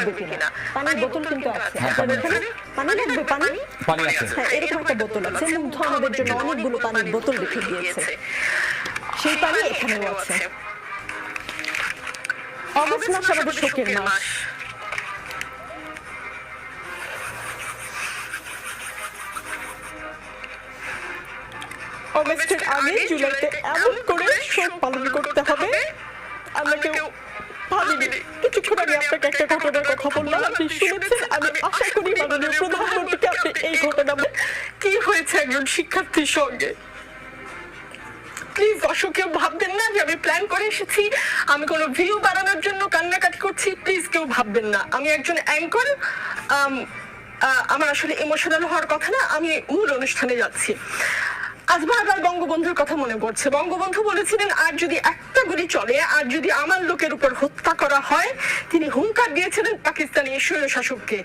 লাগবে কিনা পানির বোতল কিন্তু আছে। পানি লাগবে পানি? পানি? আছে। এরকম একটা বোতল আছে। মুগ্ধ আমাদের জন্য অনেকগুলো পানির বোতল রেখে দিয়েছে সেই পানি এখানেও আছে। অগস্ট মাস আমাদের শোকের মাস। অগস্টের আগে জুলাইতে এমন করে শোক পালন করতে হবে। আমরা কেউ ভাবিনি। কিছুক্ষণ আপনি শুনেছেন? আমি আশা করি মাননীয় প্রধানমন্ত্রীকে আপনি এই ঘটনা কি হয়েছে একজন শিক্ষার্থীর সঙ্গে? প্লিজ দর্শক কেউ ভাববেন না যে আমি প্ল্যান করে এসেছি। আমি কোনো ভিউ বাড়ানোর জন্য কান্নাকাটি করছি। প্লিজ কেউ ভাববেন না। আমি একজন অ্যাঙ্কর আমার আসলে ইমোশনাল হওয়ার কথা না আমি মূল অনুষ্ঠানে যাচ্ছি। বঙ্গবন্ধুর কথা মনে পড়ছে। বঙ্গবন্ধু বলেছিলেন, আর যদি একটা গুলি চলে, আর যদি আমার লোকের উপর হত্যা করা হয়, তিনি হুঙ্কার দিয়েছিলেন পাকিস্তানি স্বয়ং শাসককে